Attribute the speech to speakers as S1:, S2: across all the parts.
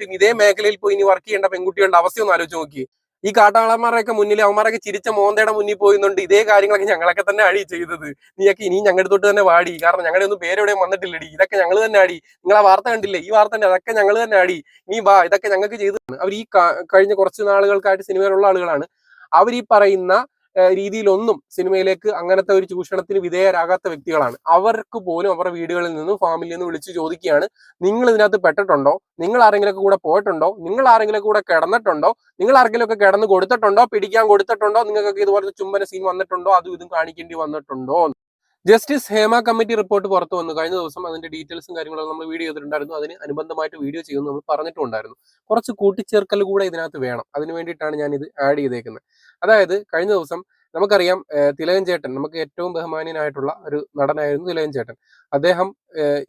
S1: ഇതേ മേഖലയിൽ പോയി ഇനി വർക്ക് ചെയ്യേണ്ട പെൺകുട്ടികളുടെ അവസ്ഥ ഒന്ന് ആലോചിച്ച് നോക്കി. ഈ കാട്ടാളന്മാരൊക്കെ മുന്നിൽ അവന്മാരൊക്കെ ചിരിച്ച മോന്തയുടെ മുന്നിൽ പോയിന്നുണ്ട് ഇതേ കാര്യങ്ങളൊക്കെ ഞങ്ങളൊക്കെ തന്നെ അടി ചെയ്തത്. നീയൊക്കെ ഇനി ഞങ്ങളുടെ തൊട്ട് തന്നെ വാടി. കാരണം ഞങ്ങളുടെ ഒന്നും പേരെവിടെയും വന്നിട്ടില്ലടി. ഇതൊക്കെ ഞങ്ങൾ തന്നെ അടി നിങ്ങൾ ആ വാർത്ത കണ്ടില്ലേ? ഈ വാർത്ത തന്നെ. അതൊക്കെ ഞങ്ങൾ തന്നെ അടി നീ വാ ഇതൊക്കെ ഞങ്ങൾക്ക് ചെയ്തു അവർ ഈ കഴിഞ്ഞ കുറച്ച് നാളുകൾക്കായിട്ട് സിനിമയിലുള്ള ആളുകളാണ്. അവർ ഈ പറയുന്ന രീതിയിലൊന്നും സിനിമയിലേക്ക് അങ്ങനത്തെ ഒരു ചൂഷണത്തിന് വിധേയരാകാത്ത വ്യക്തികളാണ്. അവർക്ക് പോലും അവരുടെ വീടുകളിൽ നിന്നും ഫാമിലിയിൽ നിന്നും വിളിച്ചു ചോദിക്കുകയാണ് നിങ്ങൾ ഇതിനകത്ത് പെട്ടിട്ടുണ്ടോ? നിങ്ങൾ ആരെങ്കിലും കൂടെ പോയിട്ടുണ്ടോ? നിങ്ങൾ ആരെങ്കിലും കൂടെ കിടന്നിട്ടുണ്ടോ? നിങ്ങൾ ആരെങ്കിലും ഒക്കെ കിടന്ന് കൊടുത്തിട്ടുണ്ടോ? പിടിക്കാൻ കൊടുത്തിട്ടുണ്ടോ? നിങ്ങൾക്കൊക്കെ ഇതുപോലത്തെ ചുംബന സീൻ വന്നിട്ടുണ്ടോ? അതും ഇതും കാണിക്കേണ്ടി വന്നിട്ടുണ്ടോ? ജസ്റ്റിസ് ഹേമ കമ്മിറ്റി റിപ്പോർട്ട് പുറത്തു വന്നു. കഴിഞ്ഞ ദിവസം അതിന്റെ ഡീറ്റെയിൽസും കാര്യങ്ങളും നമ്മൾ വീഡിയോ ചെയ്തിട്ടുണ്ടായിരുന്നു. അതിന് അനുബന്ധമായിട്ട് വീഡിയോ ചെയ്യുമെന്ന് നമ്മൾ പറഞ്ഞിട്ടുണ്ടായിരുന്നു. കുറച്ച് കൂട്ടിച്ചേർക്കൽ കൂടെ ഇതിനകത്ത് വേണം. അതിന് വേണ്ടിയിട്ടാണ് ഞാൻ ഇത് ആഡ് ചെയ്തേക്കുന്നത്. അതായത് കഴിഞ്ഞ ദിവസം നമുക്കറിയാം തിലകൻ ചേട്ടൻ നമുക്ക് ഏറ്റവും ബഹുമാനീയനായിട്ടുള്ള ഒരു നടനായിരുന്നു തിലകൻ ചേട്ടൻ. അദ്ദേഹം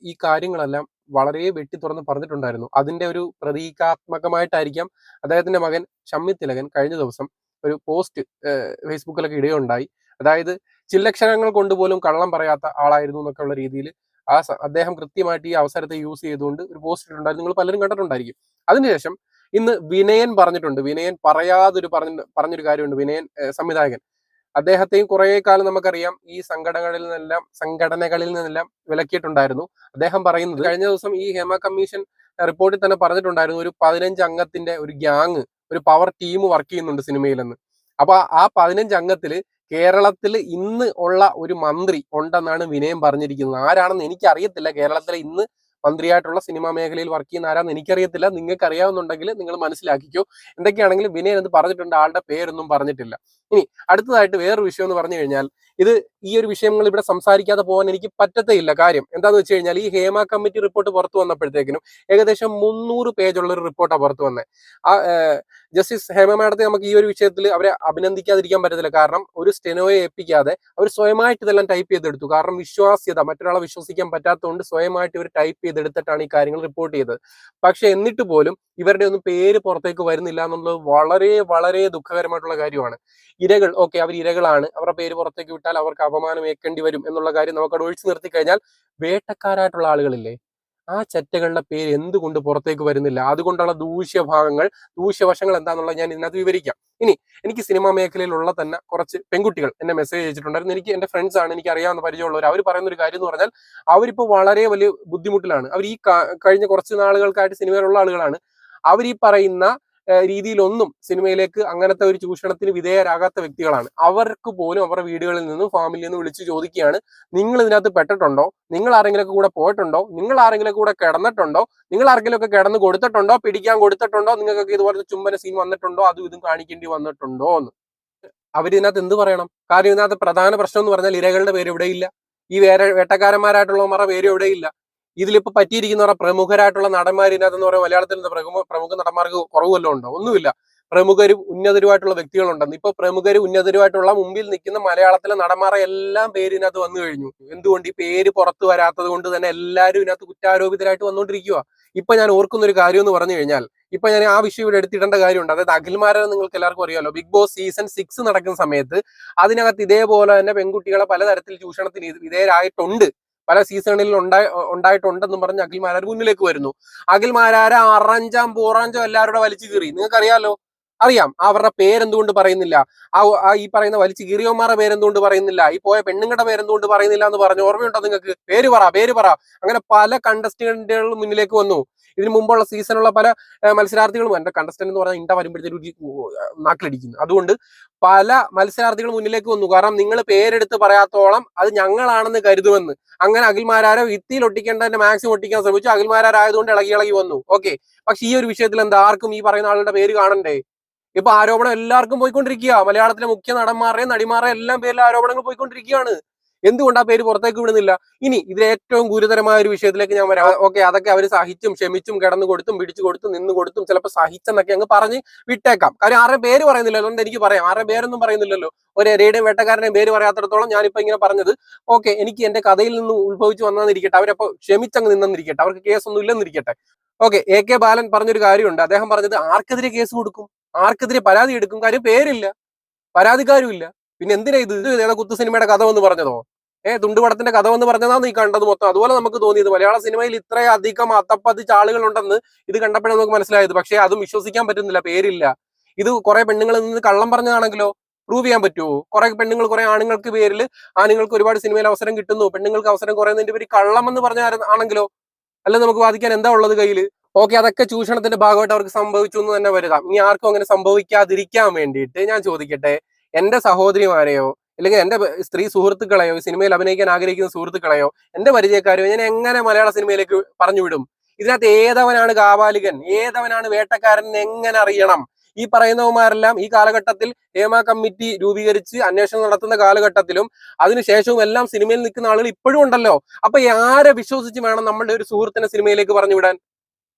S1: ഈ കാര്യങ്ങളെല്ലാം വളരെ വെട്ടി തുറന്ന് പറഞ്ഞിട്ടുണ്ടായിരുന്നു. അതിന്റെ ഒരു പ്രതീകാത്മകമായിട്ടായിരിക്കാം അദ്ദേഹത്തിന്റെ മകൻ ഷമ്മി തിലകൻ കഴിഞ്ഞ ദിവസം ഒരു പോസ്റ്റ് ഫേസ്ബുക്കിലൊക്കെ ഇടയുണ്ടായി അതായത് ചില്ലക്ഷരങ്ങൾ കൊണ്ട് പോലും കള്ളം പറയാത്ത ആളായിരുന്നു എന്നൊക്കെ ഉള്ള രീതിയിൽ ആ അദ്ദേഹം കൃത്യമായിട്ട് ഈ അവസരത്തെ യൂസ് ചെയ്തുകൊണ്ട് ഒരു പോസ്റ്റ് ഇട്ടിട്ടുണ്ടായിരുന്നു. നിങ്ങൾ പലരും കണ്ടിട്ടുണ്ടായിരിക്കും. അതിനുശേഷം ഇന്ന് വിനയൻ പറഞ്ഞിട്ടുണ്ട്. വിനയൻ പറയാതൊരു പറഞ്ഞ പറഞ്ഞൊരു കാര്യമുണ്ട്. വിനയൻ സംവിധായകൻ. അദ്ദേഹത്തെയും കുറെ കാലം നമുക്കറിയാം ഈ സംഘടനകളിൽ നിന്നെല്ലാം സംഘടനകളിൽ നിന്നെല്ലാം വിലക്കിയിട്ടുണ്ടായിരുന്നു. അദ്ദേഹം പറയുന്നത് കഴിഞ്ഞ ദിവസം ഈ ഹേമ കമ്മീഷൻ റിപ്പോർട്ടിൽ തന്നെ പറഞ്ഞിട്ടുണ്ടായിരുന്നു. ഒരു പതിനഞ്ച് അംഗത്തിന്റെ ഒരു ഗ്യാങ് ഒരു പവർ ടീം വർക്ക് ചെയ്യുന്നുണ്ട് സിനിമയിലെന്ന്. അപ്പൊ ആ പതിനഞ്ച് അംഗത്തിൽ കേരളത്തിൽ ഇന്ന് ഉള്ള ഒരു മന്ത്രി ഉണ്ടെന്നാണ് വിനയം പറഞ്ഞിരിക്കുന്നത്. ആരാണെന്ന് എനിക്ക് അറിയത്തില്ല കേരളത്തിലെ ഇന്ന് മന്ത്രിയായിട്ടുള്ള സിനിമാ മേഖലയിൽ വർക്ക് ചെയ്യുന്ന ആരാന്ന് എനിക്കറിയത്തില്ല. നിങ്ങൾക്ക് അറിയാവുന്നുണ്ടെങ്കിൽ നിങ്ങൾ മനസ്സിലാക്കിക്കോ. എന്തൊക്കെയാണെങ്കിലും വിനയൻ എന്ന് പറഞ്ഞിട്ടുണ്ട്? ആളുടെ പേരൊന്നും പറഞ്ഞിട്ടില്ല. ഇനി അടുത്തതായിട്ട് വേറൊരു വിഷയം എന്ന് പറഞ്ഞു കഴിഞ്ഞാൽ ഇത് ഈ ഒരു വിഷയങ്ങൾ ഇവിടെ സംസാരിക്കാതെ പോകാൻ എനിക്ക് പറ്റത്തേയില്ല. കാര്യം എന്താന്ന് വെച്ച് കഴിഞ്ഞാൽ ഈ ഹേമ കമ്മിറ്റി റിപ്പോർട്ട് പുറത്തു വന്നപ്പോഴത്തേക്കിനും ഏകദേശം മുന്നൂറ് പേജുള്ള ഒരു റിപ്പോർട്ടാണ് പുറത്തു വന്നത് ആ ജസ്റ്റിസ് ഹേമ മാഡത്തെ നമുക്ക് ഈ ഒരു വിഷയത്തിൽ അവരെ അഭിനന്ദിക്കാതിരിക്കാൻ പറ്റത്തില്ല. കാരണം ഒരു സ്റ്റെനോയെ ഏൽപ്പിക്കാതെ അവർ സ്വയമായിട്ട് ഇതെല്ലാം ടൈപ്പ് ചെയ്തെടുത്തു. കാരണം വിശ്വാസ്യത മറ്റൊരാളെ വിശ്വസിക്കാൻ പറ്റാത്തതുകൊണ്ട് സ്വയമായിട്ട് ഇവർ ടൈപ്പ് ചെയ്തെടുത്തിട്ടാണ് ഈ കാര്യങ്ങൾ റിപ്പോർട്ട് ചെയ്തത്. പക്ഷെ എന്നിട്ട് പോലും ഇവരുടെ ഒന്നും പേര് പുറത്തേക്ക് വരുന്നില്ല എന്നുള്ളത് വളരെ വളരെ ദുഃഖകരമായിട്ടുള്ള കാര്യമാണ്. ഇരകൾ ഓക്കെ അവർ ഇരകളാണ്. അവരുടെ പേര് പുറത്തേക്ക് വിട്ടാൽ അവർക്ക് അപമാനമേക്കേണ്ടി വരും എന്നുള്ള കാര്യം നമുക്കവിടെ ഒഴിച്ചു നിർത്തി കഴിഞ്ഞാൽ വേട്ടക്കാരായിട്ടുള്ള ആളുകളില്ലേ? ആ ചെറ്റകളുടെ പേര് എന്തുകൊണ്ട് പുറത്തേക്ക് വരുന്നില്ല? അതുകൊണ്ടുള്ള ദൂഷ്യഭാഗങ്ങൾ ദൂഷ്യവശങ്ങൾ എന്താണെന്നുള്ളത് ഞാൻ ഇതിനകത്ത് വിവരിക്കാം. ഇനി എനിക്ക് സിനിമാ മേഖലയിലുള്ള തന്നെ കുറച്ച് പെൺകുട്ടികൾ എന്നെ മെസ്സേജ് അയച്ചിട്ടുണ്ടായിരുന്നു. എനിക്ക് എന്റെ ഫ്രണ്ട്സ് ആണ് എനിക്ക് അറിയാവുന്ന പരിചയമുള്ളവർ. അവർ പറയുന്ന ഒരു കാര്യം എന്ന് പറഞ്ഞാൽ അവരിപ്പോ വളരെ വലിയ ബുദ്ധിമുട്ടിലാണ്. അവർ ഈ കഴിഞ്ഞ കുറച്ച് നാളുകൾക്കായിട്ട് സിനിമയിലുള്ള ആളുകളാണ്. അവർ ഈ പറയുന്ന രീതിയിലൊന്നും സിനിമയിലേക്ക് അങ്ങനത്തെ ഒരു ചൂഷണത്തിന് വിധേയരാകാത്ത വ്യക്തികളാണ്. അവർക്ക് പോലും അവരുടെ വീടുകളിൽ നിന്നും ഫാമിലിയിൽ നിന്ന് വിളിച്ച് ചോദിക്കുകയാണ് നിങ്ങൾ ഇതിനകത്ത് പെട്ടിട്ടുണ്ടോ? നിങ്ങൾ ആരെങ്കിലും കൂടെ പോയിട്ടുണ്ടോ? നിങ്ങൾ ആരെങ്കിലും കൂടെ കിടന്നിട്ടുണ്ടോ? നിങ്ങൾ ആരെങ്കിലും ഒക്കെ കിടന്ന് കൊടുത്തിട്ടുണ്ടോ? പിടിക്കാൻ കൊടുത്തിട്ടുണ്ടോ? നിങ്ങൾക്കൊക്കെ ഇതുപോലത്തെ ചുംബന സീൻ വന്നിട്ടുണ്ടോ? അതും ഇതും കാണിക്കേണ്ടി വന്നിട്ടുണ്ടോ? എന്ന്. അവരിതിനകത്ത് എന്ത് പറയണം? കാര്യം ഇതിനകത്ത് പ്രധാന പ്രശ്നം എന്ന് പറഞ്ഞാൽ ഇരകളുടെ പേര് ഇവിടെയില്ല ഈ വേറെ വേട്ടക്കാരന്മാരായിട്ടുള്ളവന്മാരുടെ പേര് എവിടെയില്ല. ഇതിലിപ്പോ പറ്റിയിരിക്കുന്ന പ്രമുഖരായിട്ടുള്ള നടന്മാർ ഇതിനകത്ത് എന്ന് പറയുമ്പോൾ മലയാളത്തിൽ പ്രമുഖ പ്രമുഖ നടന്മാർക്ക് കുറവ് ഉണ്ടോ? ഒന്നുമില്ല. പ്രമുഖരും ഉന്നതരുമായിട്ടുള്ള വ്യക്തികളുണ്ടെന്ന് ഇപ്പൊ പ്രമുഖരും ഉന്നതരുമായിട്ടുള്ള മുമ്പിൽ നിൽക്കുന്ന മലയാളത്തിലെ നടന്മാരെ എല്ലാം പേരിനകത്ത് വന്നു കഴിഞ്ഞു. എന്തുകൊണ്ട് ഈ പേര് പുറത്തു വരാത്തത് കൊണ്ട് തന്നെ എല്ലാവരും ഇതിനകത്ത് കുറ്റാരോപിതരായിട്ട് വന്നുകൊണ്ടിരിക്കുക ഇപ്പൊ ഞാൻ ഓർക്കുന്ന ഒരു കാര്യം എന്ന് പറഞ്ഞു കഴിഞ്ഞാൽ ഇപ്പൊ ഞാൻ ആ വിഷയം ഇവിടെ എടുത്തിടേണ്ട കാര്യമുണ്ട്. അതായത് അഖിൽമാരെ നിങ്ങൾക്ക് എല്ലാവർക്കും അറിയാലോ ബിഗ് ബോസ് സീസൺ സിക്സ് നടക്കുന്ന സമയത്ത് അതിനകത്ത് ഇതേപോലെ തന്നെ പെൺകുട്ടികളെ പലതരത്തിൽ ചൂഷണത്തിന് വിധേയരായിട്ടുണ്ട് പല സീസണിൽ ഉണ്ടായി ഉണ്ടായിട്ടുണ്ടെന്നും പറഞ്ഞ് അഖിൽ മാരാർ മുന്നിലേക്ക് വരുന്നു. അഖിൽ മാരാർ അറഞ്ചാം പൂറാഞ്ചോ എല്ലാവരുടെ വലിച്ചു കീറി. നിങ്ങൾക്ക് അറിയാലോ അറിയാം. അവരുടെ പേരെന്തുകൊണ്ട് പറയുന്നില്ല? ആ ഈ പറയുന്ന വലിച്ചു കീറിയന്മാരുടെ പേരെന്തുകൊണ്ട് പറയുന്നില്ല? ഈ പോയ പെണ്ണുങ്ങളുടെ പേരെന്തുകൊണ്ട് പറയുന്നില്ല എന്ന് പറഞ്ഞു ഓർമ്മയുണ്ടോ നിങ്ങൾക്ക്? പേര് പറ പേര് പറ. അങ്ങനെ പല കണ്ടസ്റ്റന്റുകൾ മുന്നിലേക്ക് വന്നു. ഇതിനു മുമ്പുള്ള സീസണുള്ള പല മത്സരാർത്ഥികളും എന്റെ കണ്ടസ്റ്റന്റ് എന്ന് പറഞ്ഞാൽ ഇണ്ട വരുമ്പോഴത്തേക്കും നാക്കിലടിക്കുന്നു. അതുകൊണ്ട് പല മത്സരാർത്ഥികൾ മുന്നിലേക്ക് വന്നു. കാരണം നിങ്ങൾ പേരെടുത്ത് പറയാത്തോളം അത് ഞങ്ങളാണെന്ന് കരുതുമെന്ന്. അങ്ങനെ അഖിൽമാരാരോ വിത്തിയിൽ ഒട്ടിക്കേണ്ടതിന്റെ മാക്സിമം ഒട്ടിക്കാൻ ശ്രമിച്ചു. അഖിൽമാരായതുകൊണ്ട് ഇളകി ഇളകി വന്നു. ഓക്കെ പക്ഷെ ഈ ഒരു വിഷയത്തിൽ എന്താ? ആർക്കും ഈ പറയുന്ന ആളുകളുടെ പേര് കാണണ്ടേ? ഇപ്പൊ ആരോപണം എല്ലാവർക്കും പോയിക്കൊണ്ടിരിക്കുക. മലയാളത്തിലെ മുഖ്യ നടന്മാരുടെയും നടിമാരെയും എല്ലാം പേരിൽ ആരോപണങ്ങൾ പോയിക്കൊണ്ടിരിക്കുകയാണ്. എന്തുകൊണ്ട് ആ പേര് പുറത്തേക്ക് വിടുന്നില്ല? ഇനി ഇതിൽ ഏറ്റവും ഗുരുതരമായ ഒരു വിഷയത്തിലേക്ക് ഞാൻ വരാം. ഓക്കെ അതൊക്കെ അവർ സഹിച്ചും ക്ഷമിച്ചും കിടന്നു കൊടുത്തും പിടിച്ചു കൊടുത്തും നിന്ന് കൊടുത്തും ചിലപ്പോൾ സഹിച്ചെന്നൊക്കെ അങ്ങ് പറഞ്ഞ് വിട്ടേക്കാം. കാര്യം ആരുടെ പേര് പറയുന്നില്ല അതുകൊണ്ട് എനിക്ക് പറയാം. ആരുടെ പേരൊന്നും പറയുന്നില്ലല്ലോ. ഒരു എരയുടെയും വേട്ടക്കാരനെയും പേര് പറയാത്തിടത്തോളം ഞാനിപ്പോ ഇങ്ങനെ പറഞ്ഞത്. ഓക്കെ എനിക്ക് എന്റെ കഥയിൽ നിന്ന് ഉത്ഭവിച്ചു വന്നെന്നിരിക്കട്ടെ അവരപ്പോ ക്ഷമിച്ചങ്ങ് നിന്നെന്നിരിക്കട്ടെ. അവർക്ക് കേസൊന്നും ഇല്ലെന്നിരിക്കട്ടെ. ഓക്കെ എ കെ ബാലൻ പറഞ്ഞൊരു കാര്യമുണ്ട്. അദ്ദേഹം പറഞ്ഞത് ആർക്കെതിരെ കേസ് കൊടുക്കും? ആർക്കെതിരെ പരാതി എടുക്കും കാര്യം പേരില്ല. പരാതിക്കാരും ഇല്ല പിന്നെ എന്തിനാ ഇത്? ഏതാ കുത്തു സിനിമയുടെ കഥ എന്ന് പറഞ്ഞതോ? ഏഹ് തുണ്ടുപടത്തിന്റെ കഥ എന്ന് പറഞ്ഞതാണ് നീ കണ്ടത് മൊത്തം. അതുപോലെ നമുക്ക് തോന്നിയത് മലയാള സിനിമയിൽ ഇത്രയധികം അത്തപ്പതിച്ച ആളുകളുണ്ടെന്ന് ഇത് കണ്ടപ്പോഴാണ് നമുക്ക് മനസ്സിലായത്. പക്ഷേ അതും വിശ്വസിക്കാൻ പറ്റുന്നില്ല. പേരില്ല. ഇത് കുറെ പെണ്ണുങ്ങളിൽ നിന്ന് കള്ളം പറഞ്ഞതാണെങ്കിലോ? പ്രൂവ് ചെയ്യാൻ പറ്റുമോ കുറെ പെണ്ണുങ്ങൾ കുറെ ആണുങ്ങൾക്ക് പേരിൽ ആണുങ്ങൾക്ക് ഒരുപാട് സിനിമയിൽ അവസരം കിട്ടുന്നു. പെണ്ണുങ്ങൾക്ക് അവസരം കുറയുന്നതിന്റെ പേര് കള്ളം എന്ന് പറഞ്ഞ ആണെങ്കിലോ? അല്ല നമുക്ക് വാദിക്കാൻ എന്താ ഉള്ളത് കയ്യിൽ ഓക്കെ അതൊക്കെ ചൂഷണത്തിന്റെ ഭാഗമായിട്ട് അവർക്ക് സംഭവിച്ചു എന്ന് തന്നെ വരുതാം ഇനി ആർക്കും അങ്ങനെ സംഭവിക്കാതിരിക്കാൻ വേണ്ടിയിട്ട് ഞാൻ ചോദിക്കട്ടെ എന്റെ സഹോദരിമാരെയോ അല്ലെങ്കിൽ എന്റെ സ്ത്രീ സുഹൃത്തുക്കളെയോ സിനിമയിൽ അഭിനയിക്കാൻ ആഗ്രഹിക്കുന്ന സുഹൃത്തുക്കളെയോ എന്റെ പരിചയക്കാരെയോ ഞാൻ എങ്ങനെ മലയാള സിനിമയിലേക്ക് പറഞ്ഞു വിടും? ഇതിനകത്ത് ഏതവനാണ് കാവാലികൻ ഏതവനാണ് വേട്ടക്കാരൻ എങ്ങനെ അറിയണം? ഈ പറയുന്നവന്മാരെല്ലാം ഈ കാലഘട്ടത്തിൽ ഹേമ കമ്മിറ്റി രൂപീകരിച്ച് അന്വേഷണം നടത്തുന്ന കാലഘട്ടത്തിലും അതിനുശേഷവും എല്ലാം സിനിമയിൽ നിൽക്കുന്ന ആളുകൾ ഇപ്പോഴും ഉണ്ടല്ലോ. അപ്പൊ ആരെ വിശ്വസിച്ച് വേണം നമ്മളുടെ ഒരു സുഹൃത്തിനെ സിനിമയിലേക്ക് പറഞ്ഞു വിടാൻ?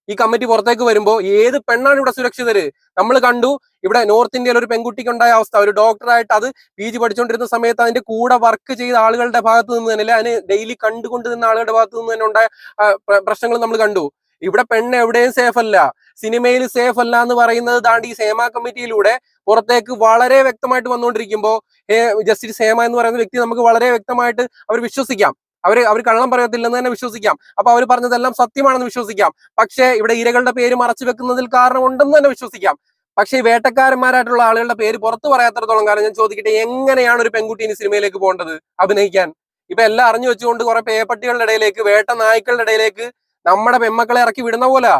S1: ഈ കമ്മിറ്റി പുറത്തേക്ക് വരുമ്പോൾ ഏത് പെണ്ണാണ് ഇവിടെ സുരക്ഷിതര്? നമ്മൾ കണ്ടു ഇവിടെ നോർത്ത് ഇന്ത്യയിൽ ഒരു പെൺകുട്ടിക്ക് ഉണ്ടായ അവസ്ഥ. ഒരു ഡോക്ടറായിട്ട് അത് പി ജി പഠിച്ചുകൊണ്ടിരുന്ന സമയത്ത് അതിന്റെ കൂടെ വർക്ക് ചെയ്ത ആളുകളുടെ ഭാഗത്ത് നിന്ന് തന്നെ അല്ലെ അതിന് ഡെയിലി കണ്ടുകൊണ്ട് നിന്ന ആളുകളുടെ ഭാഗത്ത് നിന്ന് തന്നെ ഉണ്ടായ പ്രശ്നങ്ങൾ നമ്മൾ കണ്ടു. ഇവിടെ പെണ്ണ് എവിടെയും സേഫ് അല്ല. സിനിമയിൽ സേഫ് അല്ല എന്ന് പറയുന്നത് താണ്ടി ഈ സേമ കമ്മിറ്റിയിലൂടെ പുറത്തേക്ക് വളരെ വ്യക്തമായിട്ട് വന്നുകൊണ്ടിരിക്കുമ്പോൾ ജസ്റ്റിസ് സേമ എന്ന് പറയുന്ന വ്യക്തി നമുക്ക് വളരെ വ്യക്തമായിട്ട് അവർ വിശ്വസിക്കാം. അവർ അവർ കള്ളം പറയത്തില്ലെന്ന് തന്നെ വിശ്വസിക്കാം. അപ്പൊ അവർ പറഞ്ഞതെല്ലാം സത്യമാണെന്ന് വിശ്വസിക്കാം. പക്ഷേ ഇവിടെ ഇരകളുടെ പേര് മറച്ചു വെക്കുന്നതിൽ കാരണം ഉണ്ടെന്ന് തന്നെ വിശ്വസിക്കാം. പക്ഷേ ഈ വേട്ടക്കാരന്മാരായിട്ടുള്ള ആളുകളുടെ പേര് പുറത്തു പറയാത്തടത്തോളം കാലം ഞാൻ ചോദിക്കട്ടെ എങ്ങനെയാണ് ഒരു പെൺകുട്ടി ഇനി സിനിമയിലേക്ക് പോകേണ്ടത്? അഭിനയിക്കാൻ. ഇപ്പൊ എല്ലാം അറിഞ്ഞു വെച്ചുകൊണ്ട് കുറെ പേപ്പട്ടികളുടെ ഇടയിലേക്ക് വേട്ട നായ്ക്കളുടെ ഇടയിലേക്ക് നമ്മുടെ പെമ്മക്കളെ ഇറക്കി വിടുന്ന പോലെ.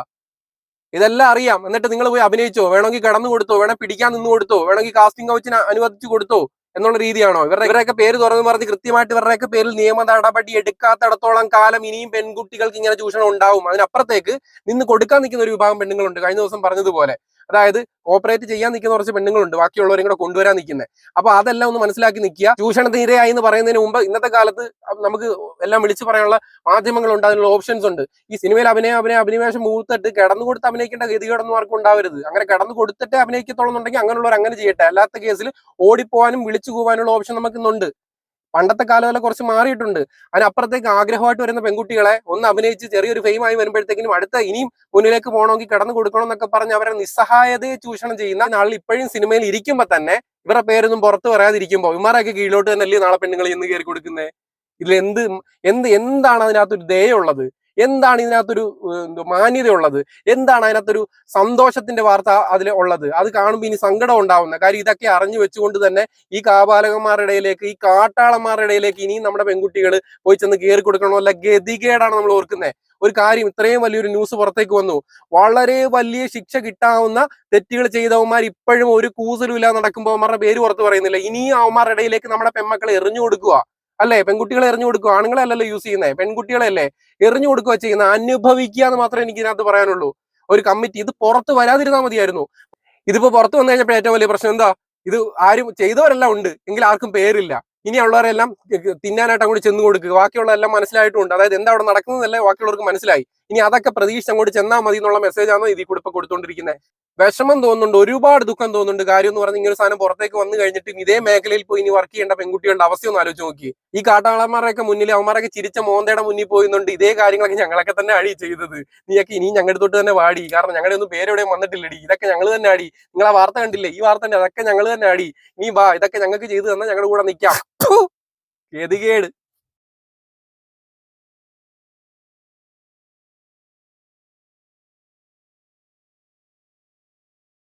S1: ഇതെല്ലാം അറിയാം. എന്നിട്ട് നിങ്ങൾ പോയി അഭിനയിച്ചോ? വേണമെങ്കിൽ കടന്നു കൊടുത്തോ? വേണമെങ്കിൽ പിടിക്കാൻ നിന്ന് കൊടുത്തോ വേണമെങ്കിൽ കാസ്റ്റിംഗ് കൗച്ചിന് അനുവദിച്ചു കൊടുത്തോ? എന്നുള്ള രീതിയാണോ? ഇവരുടെ ഇവരൊക്കെ പേര് തുറന്നു പറഞ്ഞ് കൃത്യമായിട്ട് ഇവരുടെയൊക്കെ പേരിൽ നിയമ നടപടി എടുക്കാത്തടത്തോളം കാലം ഇനിയും പെൺകുട്ടികൾക്ക് ഇങ്ങനെ ചൂഷണം ഉണ്ടാവും. അതിനപ്പുറത്തേക്ക് നിന്ന് കൊടുക്കാൻ നിൽക്കുന്ന ഒരു വിഭാഗം പെണ്ണുങ്ങളുണ്ട്. കഴിഞ്ഞ ദിവസം പറഞ്ഞതുപോലെ. അതായത് ഓപ്പറേറ്റ് ചെയ്യാൻ നിൽക്കുന്ന കുറച്ച് പെണ്ണുങ്ങളുണ്ട്. ബാക്കിയുള്ളവരും കൂടെ കൊണ്ടുവരാൻ നിൽക്കുന്നത് അപ്പൊ അതെല്ലാം ഒന്ന് മനസ്സിലാക്കി നിൽക്കുക ചൂഷണത്തിന് ഇരയായി എന്ന് പറയുന്നതിന് മുമ്പ് ഇന്നത്തെ കാലത്ത് നമുക്ക് എല്ലാം വിളിച്ചു പറയാനുള്ള മാധ്യമങ്ങളുണ്ട്. അതിനുള്ള ഓപ്ഷൻസ് ഉണ്ട്. ഈ സിനിമയിൽ അഭിനയ അഭിനയ അഭിനിവേശം മൂത്തിട്ട് കിടന്നു കൊടുത്ത് അഭിനയിക്കേണ്ട ഗതികേടൊന്നും ആർക്കും ഉണ്ടാവരുത്. അങ്ങനെ കിടന്നു കൊടുത്തിട്ട് അഭിനയിക്കത്തോളം എന്നുണ്ടെങ്കിൽ അങ്ങനെയുള്ളവർ അങ്ങനെ ചെയ്യട്ടെ. അല്ലാത്ത കേസിൽ ഓടിപ്പോവാനും വിളിച്ചു പോകാനുള്ള ഓപ്ഷൻ നമുക്ക് ഇന്നുണ്ട്. പണ്ടത്തെ കാലമല്ല കുറച്ച് മാറിയിട്ടുണ്ട്. അതിനപ്പുറത്തേക്ക് ആഗ്രഹമായിട്ട് വരുന്ന പെൺകുട്ടികളെ ഒന്ന് അഭിനയിച്ച് ചെറിയൊരു ഫെയിമായി വരുമ്പോഴത്തേക്കിനും അടുത്ത ഇനിയും മുന്നിലേക്ക് പോകണമെങ്കിൽ കടന്നു കൊടുക്കണം എന്നൊക്കെ പറഞ്ഞ് അവരെ നിസ്സഹായതയെ ചൂഷണം ചെയ്യുന്ന നാളിൽ ഇപ്പോഴും സിനിമയിൽ ഇരിക്കുമ്പോൾ തന്നെ ഇവരുടെ പേരൊന്നും പുറത്ത് പറയാതിരിക്കുമ്പോൾ ഇമാരൊക്കെ കീഴിലോട്ട് തന്നെ അല്ലേ നാളെ പെണ്ണുങ്ങൾ എന്ന് കയറി കൊടുക്കുന്നത് ഇതിൽ എന്ത് എന്ത് എന്താണ് അതിനകത്തൊരു ദയുള്ളത് എന്താണ് ഇതിനകത്തൊരു മാന്യതയുള്ളത്? എന്താണ് അതിനകത്തൊരു സന്തോഷത്തിന്റെ വാർത്ത അതിൽ ഉള്ളത്? അത് കാണുമ്പോൾ ഇനി സങ്കടം ഉണ്ടാവുന്ന കാര്യം ഇതൊക്കെ അറിഞ്ഞു വെച്ചുകൊണ്ട് തന്നെ ഈ കാപാലകന്മാരുടെ ഇടയിലേക്ക് ഈ കാട്ടാളന്മാരുടെ ഇടയിലേക്ക് ഇനിയും നമ്മുടെ പെൺകുട്ടികൾ പോയി ചെന്ന് കയറി കൊടുക്കണമല്ല ഗതികേടാണ് നമ്മൾ ഓർക്കുന്നത് ഒരു കാര്യം ഇത്രയും വലിയൊരു ന്യൂസ് പുറത്തേക്ക് വന്നു. വളരെ വലിയ ശിക്ഷ കിട്ടാവുന്ന തെറ്റുകൾ ചെയ്തവന്മാർ ഇപ്പോഴും ഒരു കൂസലും ഇല്ലാതെ നടക്കുമ്പോൾ അവന്മാരുടെ പേര് പുറത്ത് പറയുന്നില്ല. ഇനിയും അവന്മാരുടെ ഇടയിലേക്ക് നമ്മുടെ പെമ്മക്കൾ എറിഞ്ഞു കൊടുക്കുക അല്ലേ? പെൺകുട്ടികളെ എറിഞ്ഞു കൊടുക്കുക. ആണുങ്ങളെ അല്ലല്ലോ യൂസ് ചെയ്യുന്നത് പെൺകുട്ടികളെ അല്ലേ എറിഞ്ഞു കൊടുക്കുക ചെയ്യുന്ന അനുഭവിക്കുക എന്ന് മാത്രമേ എനിക്ക് ഇതിനകത്ത് പറയാനുള്ളൂ. ഒരു കമ്മിറ്റി ഇത് പുറത്ത് വരാതിരുന്നാൽ മതിയായിരുന്നു. ഇതിപ്പോ പുറത്ത് വന്നു കഴിഞ്ഞപ്പോൾ ഏറ്റവും വലിയ പ്രശ്നം എന്താ? ഇത് ആരും ചെയ്തവരെല്ലാം ഉണ്ട്. എങ്കിൽ ആർക്കും പേരില്ല. ഇനിയുള്ളവരെല്ലാം തിന്നാനായിട്ട് അങ്ങോട്ട് ചെന്ന് കൊടുക്കുക. ബാക്കിയുള്ളതെല്ലാം മനസ്സിലായിട്ടുണ്ട് അതായത് എന്താ അവിടെ നടക്കുന്നതല്ലേ ബാക്കിയുള്ളവർക്ക് മനസ്സിലായി. ഇനി അതൊക്കെ പ്രതീക്ഷ അങ്ങോട്ട് ചെന്നാൽ മതി എന്നുള്ള മെസ്സേജ് ആണോ ഇതിൽ കൂടെ ഇപ്പൊ കൊടുത്തോണ്ടിരിക്കുന്നത് വിഷമം തോന്നുന്നുണ്ട് ഒരുപാട് ദുഃഖം തോന്നുന്നുണ്ട്. കാര്യം എന്ന് പറഞ്ഞാൽ ഇങ്ങനെ സാധനം പുറത്തേക്ക് വന്നു കഴിഞ്ഞിട്ട് ഇതേ മേഖലയിൽ പോയി ഇനി വർക്ക് ചെയ്യേണ്ട പെൺകുട്ടികളുടെ അവസ്ഥ ഒന്ന് ആലോചിച്ച് നോക്കി ഈ കാട്ടാളന്മാരൊക്കെ മുന്നിൽ അവന്മാരൊക്കെ ചിരിച്ച മോന്തയുടെ മുന്നിൽ പോയിന്നുണ്ട്. ഇതേ കാര്യങ്ങളൊക്കെ ഞങ്ങളൊക്കെ തന്നെ ആടി ചെയ്തത്. നീയൊക്കെ ഇനി ഞങ്ങളുടെ തൊട്ട് തന്നെ വാടി. കാരണം ഞങ്ങളുടെ ഒന്നും പേരെവിടെയും വന്നിട്ടില്ലടി. ഇതൊക്കെ ഞങ്ങൾ തന്നെ ആടി നിങ്ങൾ ആ വാർത്ത കണ്ടില്ലേ? ഈ വാർത്ത അതൊക്കെ ഞങ്ങൾ തന്നെ ആടി നീ വാ ഇതൊക്കെ ഞങ്ങൾക്ക് ചെയ്തു തന്നാൽ ഞങ്ങളുടെ കൂടെ നിൽക്കാം ഗതികേട്.